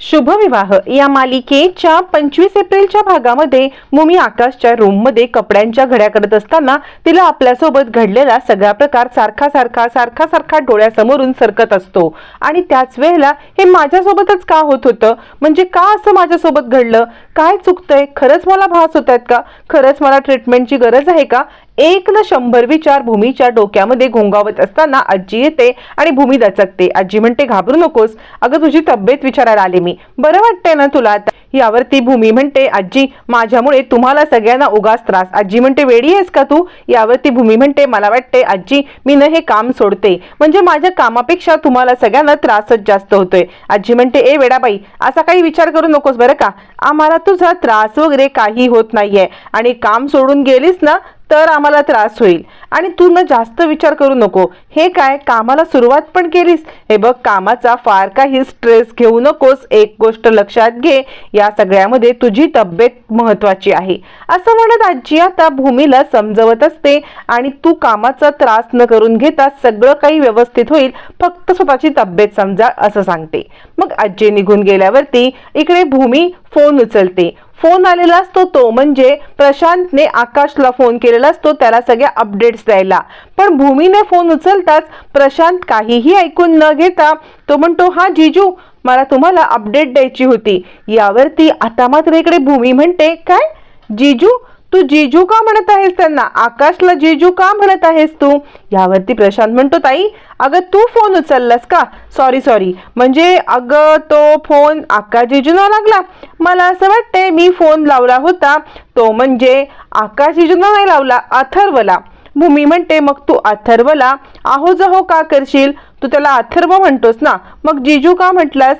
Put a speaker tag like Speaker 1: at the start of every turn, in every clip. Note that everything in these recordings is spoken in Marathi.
Speaker 1: शुभविवाह. या मालिकेच्या पंचवीस एप्रिलच्या भागामध्ये मुमी आकाशच्या रूममध्ये कपड्यांच्या घड्या करत असताना तिला आपल्यासोबत घडलेला सगळा प्रकार सारखा सारखा सारखा सारखा डोळ्यासमोरून सरकत असतो. आणि त्याच वेळेला हे माझ्यासोबतच का होत होतं? म्हणजे का असं माझ्यासोबत घडलं? काय चुकतंय? खरंच मला भास होत आहेत का? खरंच मला ट्रीटमेंटची गरज आहे का? एक ना शंभर विचार भूमीच्या डोक्यामध्ये घोंगावत असताना आजी येते आणि भूमी दचकते. आजी म्हणते घाबरू नकोस. अगं तुझी तब्येत विचारायला आले मी. बरं वाटतंय ना तुला आता? यावरती भूमी म्हणते आजी माझ्यामुळे तुम्हाला सगळ्यांना उगाच त्रास. आजी म्हणते वेडी आहेस का तू? यावरती भूमी म्हणते मला वाटते आजी मी न हे काम सोडते. म्हणजे माझ्या कामापेक्षा तुम्हाला सगळ्यांना त्रासच जास्त होतोय. आजी म्हणते ए वेडाबाई असा काही विचार करू नकोस बरं का? आम्हाला तुझा त्रास वगैरे काही होत नाहीये. आणि काम सोडून गेलीस ना तर आम्हाला त्रास होईल. आणि तू न जास्त विचार करू नको. हे काय? कामाला सुरुवात पण केलीस? हे बघ कामाचा फार काही स्ट्रेस घेऊ नकोस. एक गोष्ट लक्षात घे. या सगळ्यामध्ये तुझी तब्येत महत्वाची आहे. असं म्हणत आजी आता भूमीला समजवत असते आणि तू कामाचा त्रास न करून घेता सगळं काही व्यवस्थित होईल. फक्त स्वतःची तब्येत समजा असं सांगते. मग आजी निघून गेल्यावरती इकडे भूमी फोन उचलते. फोन आलेला असतो तो म्हणजे प्रशांतने आकाशला फोन केलेला असतो त्याला सगळ्या अपडेट्स द्यायला. पण भूमीने फोन उचलताच प्रशांत काहीही ऐकून न घेता तो म्हणतो हा जिजू मला तुम्हाला अपडेट द्यायची होती. यावरती आता मात्र इकडे भूमी म्हणते काय? जिजू तू जिजू का म्हणत आहेस त्यांना? आकाशला जेजू का म्हणत आहेस तू? यावरती प्रशांत म्हणतो ताई अगं तू फोन उचललास का? सॉरी सॉरी म्हणजे अगं तो फोन आकाश जिजूना लागला. मला असं वाटतंय मी फोन लावला होता. तो म्हणजे आकाश जिजूना नाही लावला अथर्वला. भूमी म्हणते मग तू अथर्वला? आहो जहो का करशील? तू त्याला अथर्व म्हणतोस ना. मग जिजू का म्हटलास?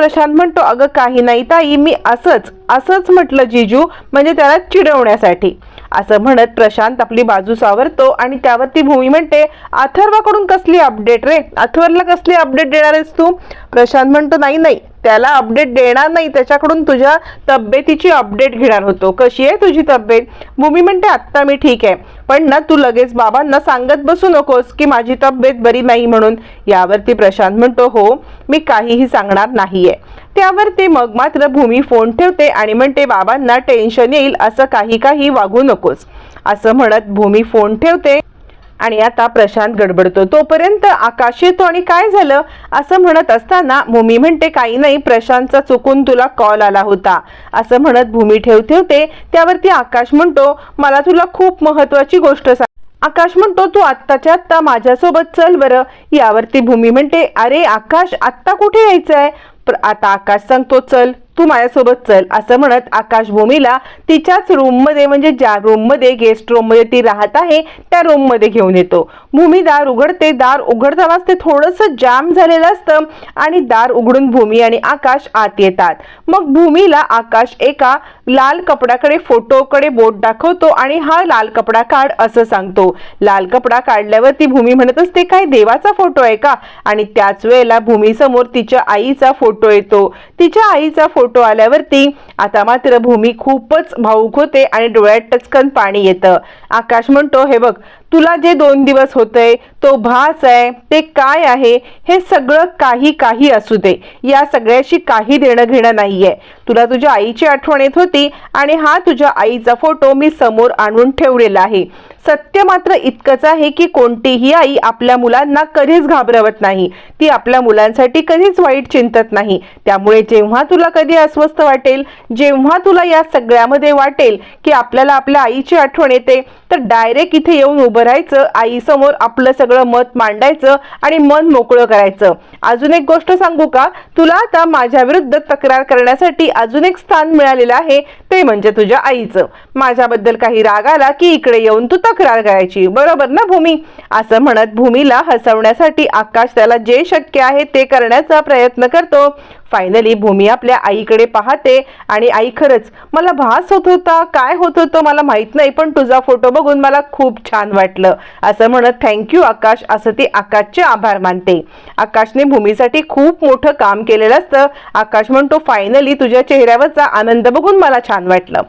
Speaker 1: प्रशांत म्हणतो अगं काही नाही ताई मी असंच असंच म्हटलं जिजू म्हणजे त्याला चिडवण्यासाठी. असं म्हणत प्रशांत आपली बाजू सावरतो आणि त्यावरती भूमी म्हणते अथर्वाकडून कसली अपडेट रे? अथर्वला कसली अपडेट देणार आहेस तू? प्रशांत म्हणतो नाही नाही त्याला अपडेट देणार नाही त्याच्याकडून तुझ्या तब्येतीची अपडेट घेणार होतो. कशी आहे तुझी तब्येत? भूमी म्हणते आत्ता मी ठीक आहे. पण ना तू लगेच बाबांना सांगत बसू नकोस की माझी तब्येत बरी नाही म्हणून. यावरती प्रशांत म्हणतो हो मी काहीही सांगणार नाहीये. त्यावरती मग मात्र भूमी फोन ठेवते आणि म्हणते बाबांना टेन्शन येईल असं काही काही वागू नकोस. असं म्हणत भूमी फोन ठेवते. आणि आता प्रशांत गडबडतो. तोपर्यंत आकाश येतो आणि काय झालं? असं म्हणत असताना भूमी म्हणते काही नाही प्रशांतचा चुकून तुला कॉल आला होता. असं म्हणत भूमी ठेव ठेवते त्यावरती आकाश म्हणतो मला तुला खूप महत्वाची गोष्ट सांग आकाश म्हणतो तू आत्ताच्या आत्ता माझ्यासोबत चल बरं. यावरती भूमी म्हणते अरे आकाश आत्ता कुठे यायचं आहे आता आकाश सांगतो चल. तू माझ्यासोबत चल असं म्हणत आकाश भूमीला तिच्याच रूममध्ये म्हणजे ज्या रूममध्ये गेस्ट रूममध्ये ती राहत आहे त्या रूममध्ये घेऊन येतो. भूमी दार उघडते दार उघडतानाच ते थोडंसं जाम झालेलं असतं आणि दार उघडून भूमी आणि आकाश आत येतात. मग भूमीला आकाश एका लाल कपड्याकडे फोटोकडे बोट दाखवतो आणि हा लाल कपडा काढ असं सांगतो. लाल कपडा काढल्यावर ती भूमी म्हणत असते काय देवाचा फोटो आहे का? आणि त्याच वेळेला भूमीसमोर तिच्या आईचा फोटो येतो. तिच्या आईचा फोटो फोटो आल्यावरती आता मात्र भूमी खूपच भाऊक होते आणि डोळ्यात टचकन पाणी येतं. आकाश म्हणतो हे बघ तुला जे दोन दिवस होतंय तो भास आहे ते काय आहे हे सगळं काही काही असू दे. या सगळ्याशी काही देणं घेणं नाहीये. तुला तुझ्या आईची आठवण येत होती आणि हा तुझ्या आईचा फोटो मी समोर आणून ठेवलेला आहे. सत्य मात्र इतकंच आहे की कोणतीही आई आपल्या मुलांना कधीच घाबरवत नाही. ती आपल्या मुलांसाठी कधीच वाईट चिंतत नाही. त्यामुळे जेव्हा तुला कधी अस्वस्थ वाटेल जेव्हा तुला या सगळ्यामध्ये वाटेल की आपल्याला आपल्या आईची आठवण येते तर डायरेक्ट इथे येऊन उभं राहायचं आईसमोर आपलं सगळं मत मांडायचं आणि मन मोकळं करायचं. अजून एक गोष्ट सांगू का? तुला आता माझ्या विरुद्ध तक्रार करण्यासाठी अजून एक स्थान मिळालेलं आहे ते म्हणजे तुझ्या आईचं. माझ्याबद्दल काही राग आला की इकडे येऊन तू तक्रार करायची. बरोबर ना भूमी? असं म्हणत भूमीला हसवण्यासाठी आकाश त्याला जे शक्य आहे ते करण्याचा प्रयत्न करतो. फायनली भूमी आपल्या आईकडे पाहते आणि आई खरंच मला भास होत होता? काय होत होतं? मला माहीत नाही पण तुझा फोटो बघून मला खूप छान वाटलं. असं म्हणत थँक्यू आकाश. असं ती आकाशचे आभार मानते. आकाशने भूमीसाठी खूप मोठं काम केलेलं असतं. आकाश म्हणतो फायनली तुझ्या चेहऱ्यावरचा आनंद बघून मला छान वाटलं.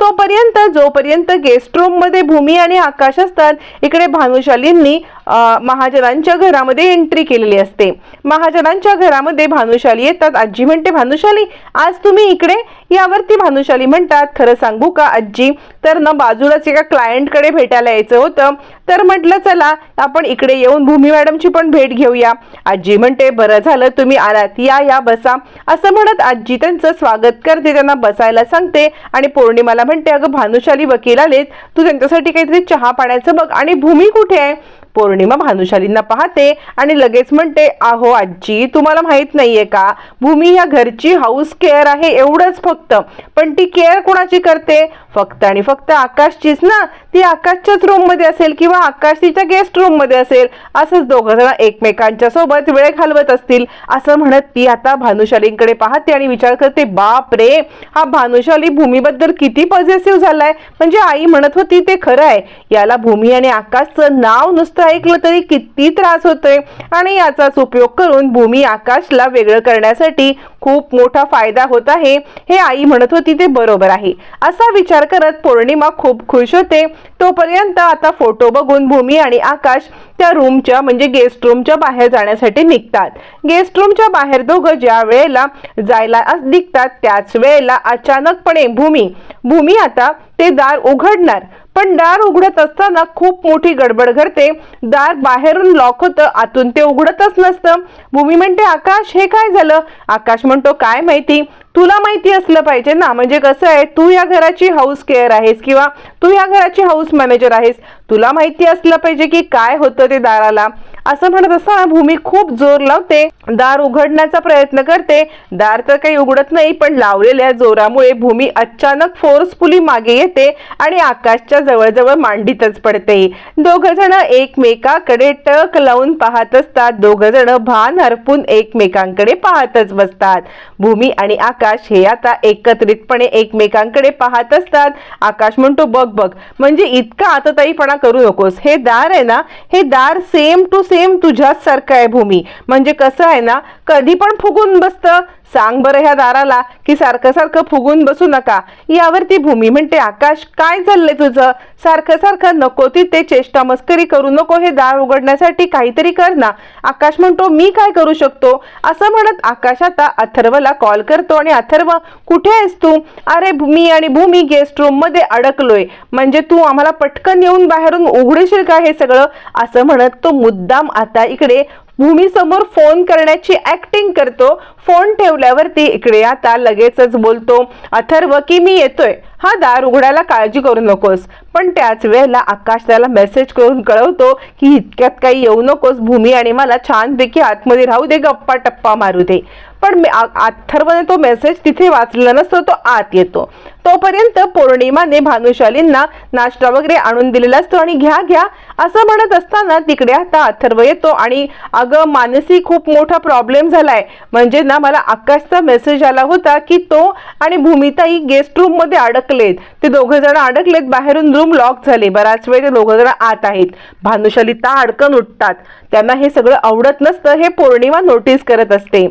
Speaker 1: तोपर्यंत जोपर्यंत गेस्ट रूममध्ये भूमी आणि आकाश असतात इकडे भानुशालींनी महाजनांच्या घरामध्ये एंट्री केलेली असते. महाजनांच्या घरामध्ये भानुशाली येतात. आजी म्हणते भानुशाली आज तुम्ही इकडे यावरती भानुशाली म्हणतात खरं सांगू का आजी तर ना बाजूलाच एका क्लायंटकडे भेटायला यायचं होतं. तर म्हटलं चला आपण इकडे येऊन भूमी मॅडमची पण भेट घेऊया. आजी म्हणते बरं झालं तुम्ही आलात. या या बसा. असं म्हणत आजी त्यांचं स्वागत करते त्यांना बसायला सांगते आणि पौर्णिमाला म्हणते अगं भानुशाली वकील आलेत. तू त्यांच्यासाठी काहीतरी चहा पाण्याचं बघ. आणि भूमी कुठे आहे? पौर्णिमा भानुशालींना पाहते आणि लगेच म्हणते आहो आजी तुम्हाला माहीत नाहीये का? भूमी ह्या घरची हाऊस केअर आहे एवढंच फक्त. पण ती केअर कोणाची करते? फक्त आणि फक्त आकाशचीच ना? ती आकाशच्याच रूममध्ये असेल किंवा आकाश तिच्या गेस्ट रूममध्ये असेल असंच दोघं जण एकमेकांच्या सोबत वेळ घालवत असतील असं म्हणत ती आता भानुशालींकडे पाहते आणि विचार करते बाप रे हा भानुशाली भूमीबद्दल किती पॉझिटिव्ह झालाय. म्हणजे आई म्हणत होती ते खरं आहे. याला भूमी आणि आकाशचं नाव नुसतं ऐकलं तरी किती त्रास होतोय आणि याचाच उपयोग करून भूमी आकाशला वेगळं करण्यासाठी खूप मोठा फायदा होत आहे. हे आई म्हणत होती ते बरोबर आहे. असा विचार करत पौर्णिमा खूप खुश होते. तोपर्यंत आता फोटो बघून भूमी आणि आकाश त्या रूमच्या म्हणजे गेस्ट रूमच्या बाहेर जाण्यासाठी निघतात. गेस्ट रूमच्या बाहेर दोघं ज्या वेळेला जायला अस- निघतात त्याच वेळेला अचानकपणे भूमी भूमी आता ते दार उघडणार. पण दार उघडत असताना खूप मोठी गडबड घडते. दार बाहेरून लॉक होतं आतून ते उघडतच नसतं. भूमी म्हणते आकाश हे काय झालं? आकाश म्हणतो काय माहिती तुला माहिती असलं पाहिजे ना. म्हणजे कसं आहे तू या घराची हाऊस केअर आहेस किंवा तू या घराची हाऊस मॅनेजर आहेस. तुला माहिती असलं पाहिजे की काय होतं ते दाराला. असं म्हणत असताना भूमी खूप जोर लावते. दार उघडण्याचा प्रयत्न करते. दार तर काही उघडत नाही पण लावलेल्या जोरामुळे भूमी अचानक फोर्सफुली मागे येते आणि आकाशच्या जवळजवळ मांडीतच पडते. दोघ जण एकमेकाकडे टक लावून पाहत असतात. दोघ जण भान हरपून एकमेकांकडे पाहतच बसतात. भूमी आणि आकाश आकाश हे आता एकत्रितपणे एकमेकांकडे पाहत असतात. आकाश म्हणतो बघ बघ म्हणजे इतका आतताईपणा करू नकोस. हे दार आहे ना हे दार सेम टू सेम तुझ्याच सारखं आहे भूमी. म्हणजे कसं आहे ना कधी पण फुगून बसतं सांग बरं ह्या दाराला की सारखं सारखं फुगून बसू नका. यावरती भूमी म्हणते आकाश काय चाललंय तुझं? सारखं सारखं नको तिथे चेष्टा मस्करी करू नको हे दार उघडण्यासाठी काहीतरी कर ना. आकाश म्हणतो मी काय करू शकतो? असं म्हणत आकाश आता अथर्वला कॉल करतो आणि अथर्व कुठे आहेस तू? अरे मी आणि भूमी गेस्ट रूममध्ये अडकलोय. म्हणजे तू आम्हाला पटकन येऊन बाहेरून उघडशील का हे सगळं? असं म्हणत तो मुद्दाम आता इकडे भूमी समोर फोन करण्याची ऍक्टिंग करतो. फोन ठेवल्यावरती इकडे आता लगेचच बोलतो. अथर्व की मी येतोय? हा दार उघडायला काळजी करू नकोस. पण त्याच वेळेला आकाश त्याला मेसेज करून कळवतो की इतक्यात काही येऊ नकोस भूमी आणि मला छानपैकी आतमध्ये राहू दे गप्पा टप्पा मारू दे. पण अथर्वने तो मेसेज तिथे वाचलेला नसतो तो आत येतो. तोपर्यंत पौर्णिमाने भानुशालींना नाश्ता वगैरे आणून दिलेला असतो आणि घ्या घ्या असं म्हणत असताना तिकडे आता अथर्व येतो आणि अगं मानसी खूप मोठा प्रॉब्लेम झालाय. म्हणजे ना मला आकाशचा मेसेज आला होता की तो आणि भूमिताई गेस्ट रूममध्ये अडकलेत. ते दोघं जण अडकलेत बाहेरून रूम लॉक झाले. बराच वेळ ते दोघं जण आत आहेत. भानुशाली ता अडकन उठतात. त्यांना हे सगळं आवडत नसतं हे पौर्णिमा नोटीस करत असते.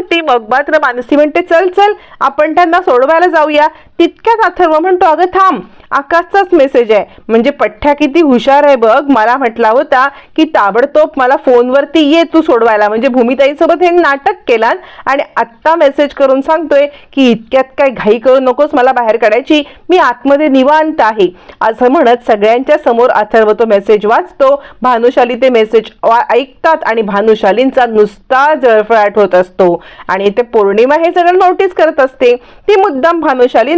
Speaker 1: ती मग मात्र मानसी म्हणते चल चल आपण त्यांना सोडवायला जाऊया. तितक्यात अथर्व म्हणतो अगं थांब आकाशचाच मेसेज आहे. म्हणजे पठ्ठ्या किती हुशार आहे बघ. मला म्हटला होता की ताबडतोब मला फोनवरती ये तू सोडवायला. म्हणजे भूमिताईसोबत हे नाटक केलात आणि आत्ता मेसेज करून सांगतोय की इतक्यात काय घाई करू नकोस मला बाहेर काढायची. मी आतमध्ये निवांत आहे. असं म्हणत सगळ्यांच्या समोर अथर्व तो मेसेज वाचतो. भानुशाली ते मेसेज ऐकतात आणि भानुशालींचा नुसता जळफळाट होत असतो. आणि ते पौर्णिमा हे सगळं नोटीस करत असते. ती मुद्दाम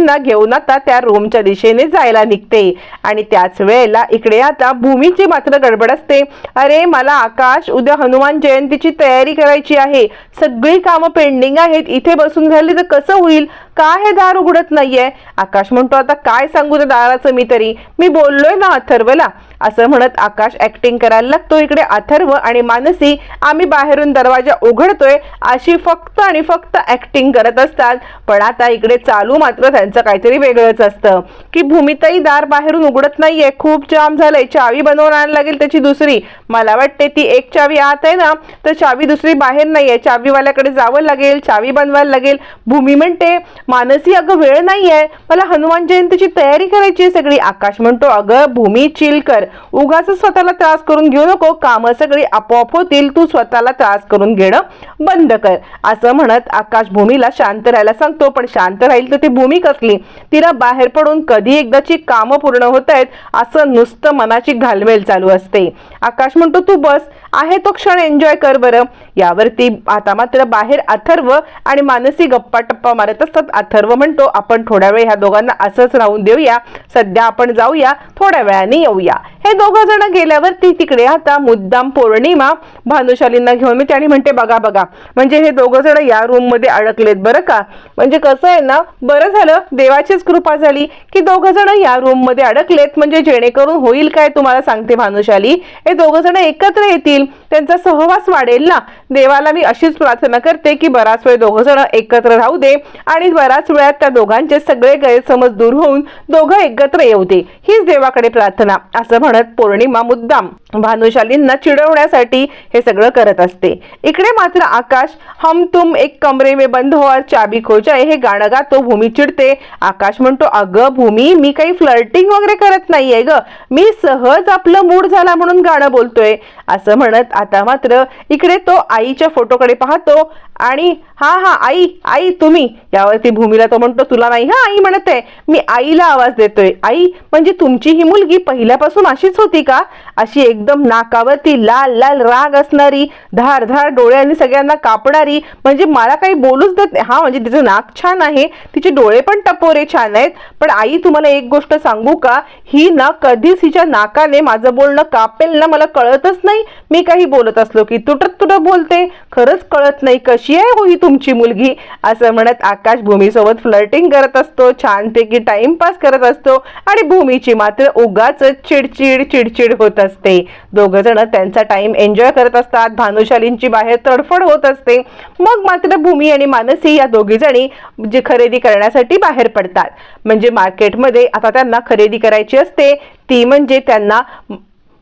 Speaker 1: भानुशालींना घेऊन आता त्या रूमच्या दिशेने जायला निघते. आणि त्याच वेळेला इकडे आता भूमीची मात्र गडबड असते. अरे मला आकाश उद्या हनुमान जयंतीची तयारी करायची आहे. सगळी कामं पेंडिंग आहेत. इथे बसून झाली तर कसं होईल? का हे दार उघडत नाहीये? आकाश म्हणतो आता काय सांगू त्या दाराचं मी तरी? मी बोललोय ना अथर्वला. असं म्हणत आकाश ऍक्टिंग करायला लागतो इकडे अथर्व आणि मानसी. आम्ही बाहेरून दरवाजा उघडतोय अशी फक्त आणि फक्त ऍक्टिंग करत असतात. पण आता इकडे चालू मात्र त्यांचं काहीतरी वेगळंच असतं. की भूमिताई दार बाहेरून उघडत नाहीये. खूप जाम झालंय. चावी बनवून आणायला लागेल त्याची दुसरी. मला वाटते ती एक चावी आत आहे ना तर चावी दुसरी बाहेर नाहीये. चावीवाल्याकडे जावं लागेल चावी बनवायला लागेल. भूमी म्हणते मानसी अगं वेळ नाहीये. मला हनुमान जयंतीची तयारी करायची आहे सगळी. आकाश म्हणतो अगं भूमी चिल कर. उगाच स्वतःला त्रास करून घेऊ नको. कामं सगळी आपोआप होतील. तू स्वतःला त्रास करून घेणं बंद कर. असं म्हणत आकाश भूमीला शांत राहायला सांगतो. पण शांत राहील तर ती भूमी कसली? तिला बाहेर पडून कधी एकदाची कामं पूर्ण होत आहेत असं नुसतं मनाची घालमेल चालू असते. आकाश म्हणतो तू बस. आहे तो क्षण. एन्जॉय कर बरं. यावरती आता मात्र बाहेर अथर्व आणि मानसी गप्पा टप्पा मारत असतात. अथर्व म्हणतो. आपण थोड्या वेळ ह्या दोघांना असंच राहून देऊया. सध्या आपण जाऊया थोड्या वेळाने येऊया. हे दोघं जण गेल्यावरती तिकडे आता मुद्दाम पौर्णिमा भानुशालींना घेऊन मी त्याने म्हणते बघा बघा म्हणजे हे दोघं जण या रूममध्ये अडकलेत बरं का? म्हणजे कसं आहे ना बरं झालं देवाचीच कृपा झाली की दोघं जण या रूममध्ये अडकलेत म्हणजे जेणेकरून होईल काय तुम्हाला सांगते भानुशाली? हे दोघं जण एकत्र येतील त्यांचा सहवास वाढेल ना? देवाला मी अशीच प्रार्थना करते की बराच वेळ दोघं जण एकत्र राहू दे आणि बराच वेळात त्या दोघांचे सगळे गैरसमज दूर होऊन दोघं एकत्र येऊ दे. हीच देवाकडे प्रार्थना. असं म्हणत पौर्णिमा मुद्दाम. भानुशालींना चिडवण्यासाठी हे सगळं करत असते. इकडे मात्र आकाश हम तुम एक कमरे में बंद हो और चाबी खो जाए हे गाणं गातो भूमी चिडते. आकाश म्हणतो अगं भूमी मी काही फ्लर्टिंग वगैरे करत नाहीये ग. मी सहज आपलं मूड झाला म्हणून गाणं बोलतोय. असं म्हणत आता मात्र इकडे तो आईच्या फोटोकडे पाहतो. आणि हा हा आई आई तुम्ही. यावरती भूमीला तो म्हणतो तुला नाही. हा आई म्हणत आहे मी आईला आवाज देतोय. आई म्हणजे तुमची ही मुलगी पहिल्यापासून अशीच होती का? अशी एकदम नाकावरती लाल लाल राग असणारी धार धार डोळ्यांनी सगळ्यांना कापणारी म्हणजे मला काही बोलूच देत नाही. हा म्हणजे तिचं नाक छान आहे तिचे डोळे पण टपोरे छान आहेत पण आई तुम्हाला एक गोष्ट सांगू का? ही ना कधीच हिच्या नाकाने माझं बोलणं कापेल ना मला कळतच नाही. मी काही बोलत असलो की तुटत तुटत बोलते. खरंच कळत नाही कशी आहे हो ही तुमची मुलगी? असं म्हणत आकाश भूमीसोबत फ्लर्टिंग करत असतो. छानपैकी टाइमपास करत असतो. आणि भूमीची मात्र उगाच चिडचिड चिडचिड होत असते. दोघं जण त्यांचा टाइम एन्जॉय करत असतात. भानुशालींची बाहेर तडफड होत असते. मग मात्र भूमी आणि मानसी या दोघी जणी जे खरेदी करण्यासाठी बाहेर पडतात. म्हणजे मार्केटमध्ये आता त्यांना खरेदी करायची असते. ती म्हणजे त्यांना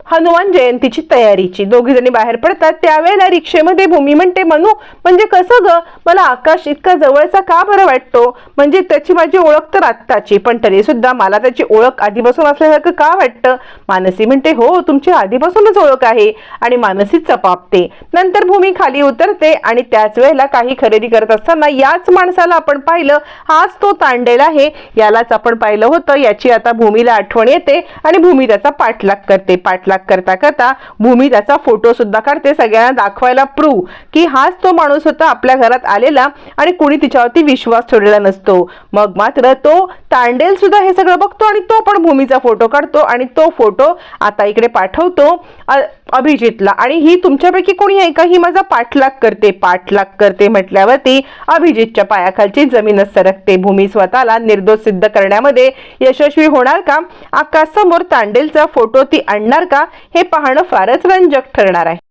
Speaker 1: हनुमान जयंतीची तयारीची. दोघी जणी बाहेर पडतात. त्यावेळेला रिक्षेमध्ये भूमी म्हणते मनू म्हणजे कसं ग? मला आकाश इतका जवळचा का बरं वाटतो? म्हणजे त्याची माझी ओळख तर आत्ताची पण तरी सुद्धा मला त्याची ओळख आधीपासून असल्यासारखं का वाटतं? मानसी म्हणते हो तुमची आधीपासूनच ओळख आहे. आणि मानसी चपापते. नंतर भूमी खाली उतरते आणि त्याच वेळेला काही खरेदी करत असताना याच माणसाला आपण पाहिलं हाच तो तांडेल आहे. यालाच आपण पाहिलं होतं. याची आता भूमीला आठवण येते आणि भूमी त्याचा पाठलाग करते. पाठलाग करता करता भूमी त्याचा फोटो सुद्धा काढते सगळ्यांना दाखवायला प्रूव्ह की हाच तो माणूस होता आपल्या घरात आलेला आणि कुणी तिच्यावरती विश्वास ठेवलेला नसतो. मग मात्र तो तांडेल सुद्धा हे सगळं बघतो आणि तो पण भूमीचा फोटो काढतो आणि तो फोटो आता इकडे पाठवतो. अभिजितला. आणि ही तुमच्यापैकी कोणी आहे का? ही माझा पाठलाग करते पाठलाग करते म्हटल्यावरती अभिजितच्या पायाखालची जमीनच सरकते. भूमी स्वतःला निर्दोष सिद्ध करण्यामध्ये यशस्वी होणार का? आकाशसमोर तांडेलचा फोटो ती आणणार का? हे पाहणं फारच रंजक ठरणार आहे.